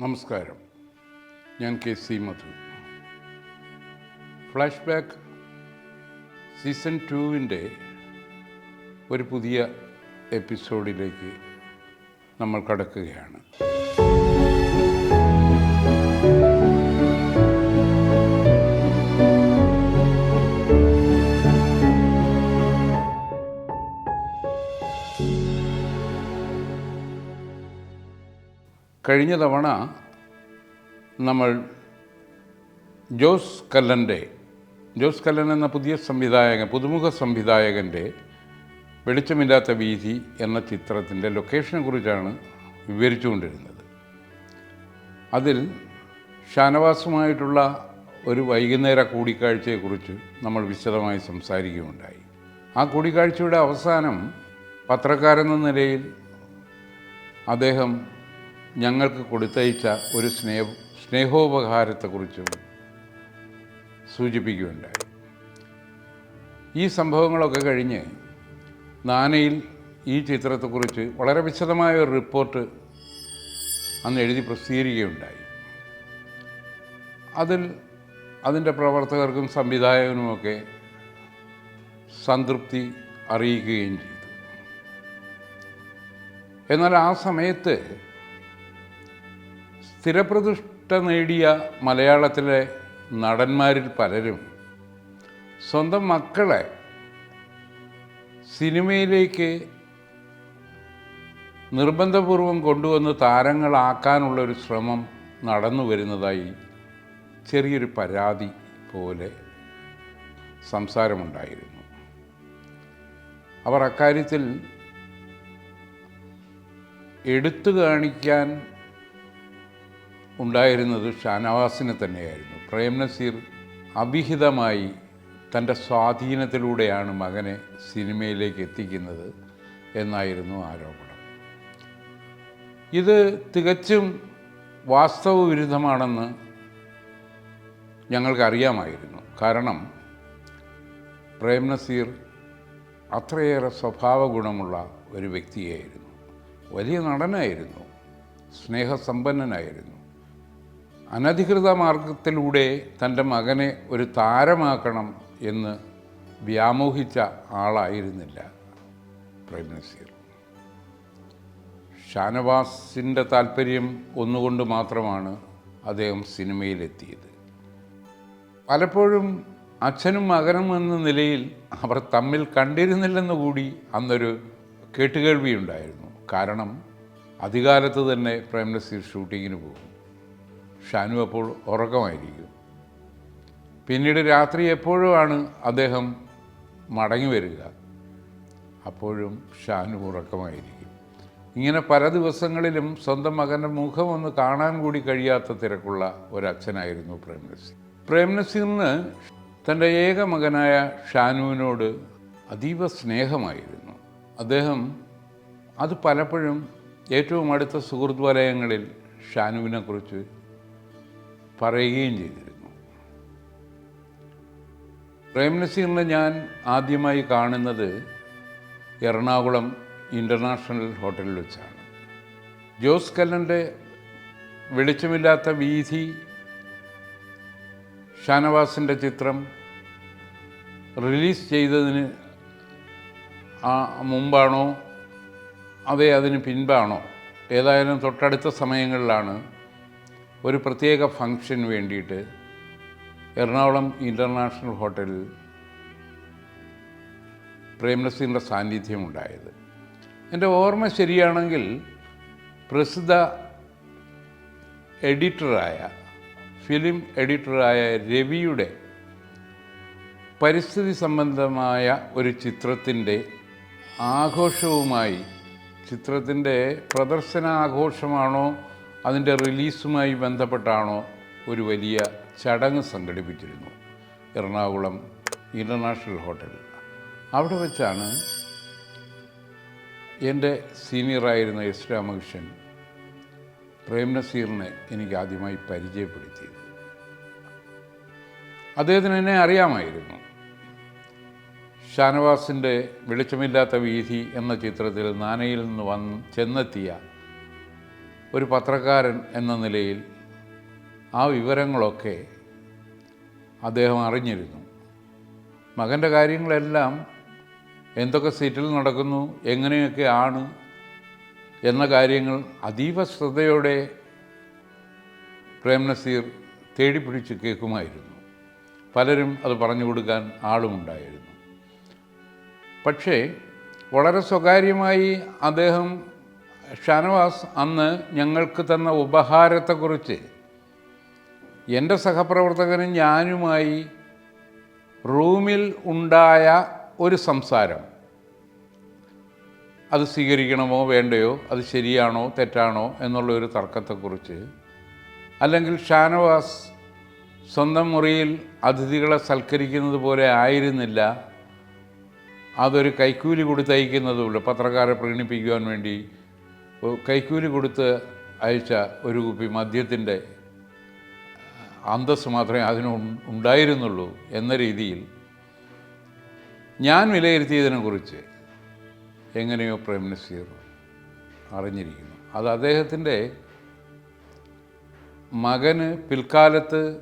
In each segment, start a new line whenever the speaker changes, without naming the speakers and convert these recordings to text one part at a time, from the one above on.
നമസ്കാരം. ഞാൻ K C Madhu. Flash back season ടുവിന്റെ ഒരു പുതിയ എപ്പിസോഡിലേക്ക് നമ്മൾ കടക്കുകയാണ്. കഴിഞ്ഞ തവണ നമ്മൾ ജോസ് കല്ലന്റെ ജോസ് കല്ലൻ എന്ന പുതിയ സംവിധായകൻ പുതുമുഖ സംവിധായകന്റെ വെളിച്ചമില്ലാത്ത വീതി എന്ന ചിത്രത്തിന്റെ ലൊക്കേഷനെ കുറിച്ചാണ് വിവരിച്ചുകൊണ്ടിരുന്നത്. അതിൽ ഷാനവാസുമായിട്ടുള്ള ഒരു വൈകുന്നേര കൂടിക്കാഴ്ചയെക്കുറിച്ച് നമ്മൾ വിശദമായി സംസാരിക്കുകയുണ്ടായി. ആ കൂടിക്കാഴ്ചയുടെ അവസാനം പത്രക്കാരെന്ന നിലയിൽ അദ്ദേഹം ഞങ്ങൾക്ക് കൊടുത്തയച്ച ഒരു സ്നേഹ സ്നേഹോപകാരത്തെക്കുറിച്ചും സൂചിപ്പിക്കുകയുണ്ടായി. ഈ സംഭവങ്ങളൊക്കെ കഴിഞ്ഞ് നാനയിൽ ഈ ചിത്രത്തെക്കുറിച്ച് വളരെ വിശദമായ ഒരു റിപ്പോർട്ട് അന്ന് എഴുതി പ്രസിദ്ധീകരിക്കുകയുണ്ടായി. അതിൽ അതിന്റെ പ്രവർത്തകർക്കും സംവിധായകനുമൊക്കെ സംതൃപ്തി അറിയിക്കുകയും ചെയ്തു. എന്നാൽ ആ സമയത്ത് സ്ഥിരപ്രതിഷ്ഠ നേടിയ മലയാളത്തിലെ നടന്മാരിൽ പലരും സ്വന്തം മക്കളെ സിനിമയിലേക്ക് നിർബന്ധപൂർവം കൊണ്ടുവന്ന് താരങ്ങളാക്കാനുള്ള ഒരു ശ്രമം നടന്നു വരുന്നതായി ചെറിയൊരു പരാതി പോലെ സംസാരമുണ്ടായിരുന്നു. അവർ അക്കാര്യത്തിൽ എടുത്തു കാണിക്കാൻ ഉണ്ടായിരുന്നത് ഷാനവാസിനെ തന്നെയായിരുന്നു. പ്രേം നസീർ അഭിഹിതമായി തന്റെ സ്വാധീനത്തിലൂടെയാണ് മകനെ സിനിമയിലേക്ക് എത്തിക്കുന്നത് എന്നായിരുന്നു ആരോപണം. ഇത് തികച്ചും വാസ്തവവിരുദ്ധമാണെന്ന് ഞങ്ങൾക്കറിയാമായിരുന്നു. കാരണം പ്രേം നസീർ അത്രയേറെ സ്വഭാവ ഗുണമുള്ള ഒരു വ്യക്തിയായിരുന്നു. വലിയ നടനായിരുന്നു. സ്നേഹസമ്പന്നനായിരുന്നു. അനധികൃത മാർഗത്തിലൂടെ തന്റെ മകനെ ഒരു താരമാക്കണം എന്ന് വ്യാമോഹിച്ച ആളായിരുന്നില്ല പ്രേം നസീർ ഷാനവാസിന്റെ താല്പര്യം ഒന്നുകൊണ്ട് മാത്രമാണ് അദ്ദേഹം സിനിമയിലെത്തിയത്. പലപ്പോഴും അച്ഛനും മകനും എന്ന നിലയിൽ അവർ തമ്മിൽ കണ്ടിരുന്നില്ലെന്ന് കൂടി അന്നൊരു കേട്ടുകേൾവിയുണ്ടായിരുന്നു. കാരണം അധികാലത്ത് തന്നെ പ്രേം നസീർ ഷൂട്ടിങ്ങിന് പോകും ഷാനു അപ്പോൾ ഉറക്കമായിരിക്കും. പിന്നീട് രാത്രി എപ്പോഴുമാണ് അദ്ദേഹം മടങ്ങി വരിക? അപ്പോഴും ഷാനു ഉറക്കമായിരിക്കും. ഇങ്ങനെ പല ദിവസങ്ങളിലും സ്വന്തം മകന്റെ മുഖം ഒന്ന് കാണാൻ കൂടി കഴിയാത്ത തിരക്കുള്ള ഒരച്ഛനായിരുന്നു പ്രേം നസീർ പ്രേം നസീറിന് തന്റെ ഏക മകനായ ഷാനുവിനോട് അതീവ സ്നേഹമായിരുന്നു. അദ്ദേഹം അത് പലപ്പോഴും ഏറ്റവും അടുത്ത സുഹൃത്ത് വലയങ്ങളിൽ ഷാനുവിനെക്കുറിച്ച് പറയുകയും ചെയ്തിരുന്നു. പ്രേം നസീറിനെ ഞാൻ ആദ്യമായി കാണുന്നത് എറണാകുളം ഇന്റർനാഷണൽ ഹോട്ടലിൽ വെച്ചാണ്. ജോസ് കല്ലന്റെ വെളിച്ചമില്ലാത്ത വീഥി ഷാനവാസിന്റെ ചിത്രം റിലീസ് ചെയ്തതിന് മുമ്പാണോ അതേ അതിന് പിൻപാണോ ഏതായാലും തൊട്ടടുത്ത സമയങ്ങളിലാണ് ഒരു പ്രത്യേക ഫംഗ്ഷന് വേണ്ടിയിട്ട് എറണാകുളം ഇന്റർനാഷണൽ ഹോട്ടലിൽ പ്രേംനസീറിന്റെ സാന്നിധ്യം ഉണ്ടായത് എന്റെ ഓർമ്മ ശരിയാണെങ്കിൽ പ്രസിദ്ധ എഡിറ്ററായ ഫിലിം എഡിറ്ററായ രവിയുടെ പരിസ്ഥിതി സംബന്ധമായ ഒരു ചിത്രത്തിന്റെ ആഘോഷവുമായി ചിത്രത്തിന്റെ പ്രദർശനാഘോഷമാണോ അതിന്റെ റിലീസുമായി ബന്ധപ്പെട്ടാണോ ഒരു വലിയ ചടങ്ങ് സംഘടിപ്പിച്ചിരുന്നു. Ernakulam international hotel. അവിടെ വെച്ചാണ് എന്റെ സീനിയറായിരുന്ന എസ് രാമകൃഷ്ണൻ പ്രേം നസീറിനെ എനിക്ക് ആദ്യമായി പരിചയപ്പെടുത്തിയത്. അദ്ദേഹത്തിന് എന്നെ അറിയാമായിരുന്നു. ഷാനവാസിന്റെ വെളിച്ചമില്ലാത്ത വീഥി എന്ന ചിത്രത്തിൽ നാനയിൽ നിന്ന് വന്ന് ചെന്നെത്തിയ ഒരു പത്രക്കാരൻ എന്ന നിലയിൽ ആ വിവരങ്ങളൊക്കെ അദ്ദേഹം അറിഞ്ഞിരുന്നു. മകന്റെ കാര്യങ്ങളെല്ലാം എന്തൊക്കെ സീറ്റിൽ നടക്കുന്നു എങ്ങനെയൊക്കെ ആണ് എന്ന കാര്യങ്ങൾ അതീവ ശ്രദ്ധയോടെ പ്രേം നസീർ തേടിപ്പിടിച്ച് കേൾക്കുമായിരുന്നു. പലരും അത് പറഞ്ഞു കൊടുക്കാൻ ആളുമുണ്ടായിരുന്നു. പക്ഷേ വളരെ സ്വകാര്യമായി അദ്ദേഹം ഷാനവാസ് അന്ന് ഞങ്ങൾക്ക് തന്ന ഉപഹാരത്തെക്കുറിച്ച് എന്റെ സഹപ്രവർത്തകനും ഞാനുമായി റൂമിൽ ഉണ്ടായ ഒരു സംസാരം. അത് സ്വീകരിക്കണമോ വേണ്ടയോ? അത് ശരിയാണോ? തെറ്റാണോ? എന്നുള്ള ഒരു തർക്കത്തെക്കുറിച്ച്. അല്ലെങ്കിൽ ഷാനവാസ് സ്വന്തം മുറിയിൽ അതിഥികളെ സൽക്കരിക്കുന്നത് പോലെ ആയിരുന്നില്ല. അതൊരു കൈക്കൂലി കൂടി തയ്ക്കുന്നതുമില്ല പത്രക്കാരെ പ്രീണിപ്പിക്കുവാൻ വേണ്ടി കൈക്കൂലി കൊടുത്ത് അയച്ച ഒരു കുപ്പി മദ്യത്തിന്റെ അന്തസ് മാത്രമേ അതിന് ഉണ്ടായിരുന്നുള്ളൂ എന്ന രീതിയിൽ ഞാൻ വിലയിരുത്തിയതിനെക്കുറിച്ച് എങ്ങനെയോ പ്രേംനസീർ അറിഞ്ഞിരിക്കുന്നു. അത് അദ്ദേഹത്തിന്റെ മകന് പിൽക്കാലത്ത്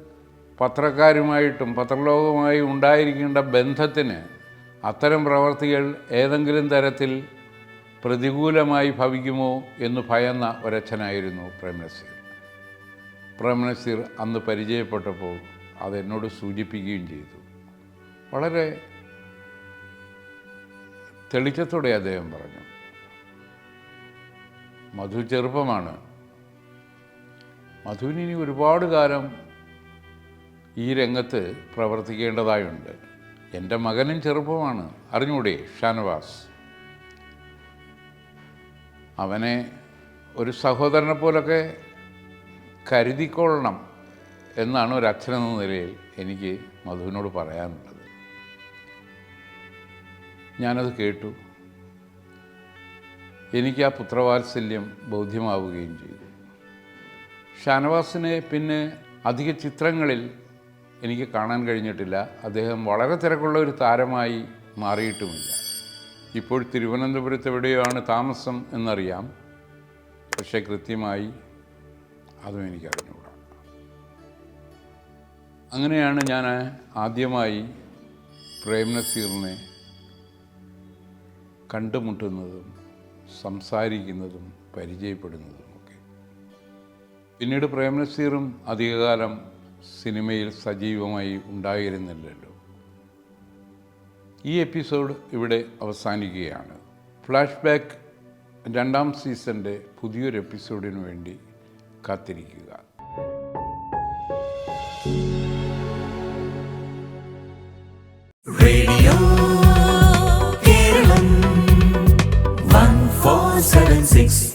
പത്രക്കാരുമായിട്ടും പത്രലോകവുമായി ഉണ്ടായിരിക്കേണ്ട ബന്ധത്തിന് അത്തരം പ്രവർത്തികൾ ഏതെങ്കിലും തരത്തിൽ പ്രതികൂലമായി ഭവിക്കുമോ എന്ന് ഭയന്ന ഒരച്ഛനായിരുന്നു പ്രേംനസീർ. പ്രേംനസീർ പ്രേം നസീർ അന്ന് പരിചയപ്പെട്ടപ്പോൾ അതെന്നോട് സൂചിപ്പിക്കുകയും ചെയ്തു. വളരെ തെളിച്ചത്തോടെ അദ്ദേഹം പറഞ്ഞു മധു ചെറുപ്പമാണ്. മധുവിന് ഒരുപാട് കാലം ഈ രംഗത്ത് പ്രവർത്തിക്കേണ്ടതായുണ്ട്. എന്റെ മകനും ചെറുപ്പമാണ്. അറിഞ്ഞൂടെ ഷാനവാസ്? അവനെ ഒരു സഹോദരനെ പോലൊക്കെ കരുതിക്കൊള്ളണം എന്നാണ് ഒരു അച്ഛനെന്ന നിലയിൽ എനിക്ക് മധുവിനോട് പറയാനുള്ളത്. ഞാനത് കേട്ടു. എനിക്ക് ആ പുത്രവാത്സല്യം ബോധ്യമാവുകയും ചെയ്തു. ഷാനവാസിനെ പിന്നെ അധിക ചിത്രങ്ങളിൽ എനിക്ക് കാണാൻ കഴിഞ്ഞിട്ടില്ല. അദ്ദേഹം വളരെ തിരക്കുള്ള ഒരു താരമായി മാറിയിട്ടുമില്ല. ഇപ്പോൾ തിരുവനന്തപുരത്ത് എവിടെയാണ് താമസം എന്നറിയാം. പക്ഷേ കൃത്യമായി അതും എനിക്ക് അറിഞ്ഞുകൂടാ അങ്ങനെയാണ് ഞാൻ ആദ്യമായി പ്രേംനസീറിനെ കണ്ടുമുട്ടുന്നതും സംസാരിക്കുന്നതും പരിചയപ്പെടുന്നതും ഒക്കെ. പിന്നീട് പ്രേം നസീറും അധികകാലം സിനിമയിൽ സജീവമായി ഉണ്ടായിരുന്നില്ലല്ലോ. ഈ എപ്പിസോഡ് ഇവിടെ അവസാനിക്കുകയാണ്. ഫ്ലാഷ് ബാക്ക് രണ്ടാം സീസണിന്റെ പുതിയൊരു എപ്പിസോഡിനു വേണ്ടി കാത്തിരിക്കുക.
Radio Kerala 1476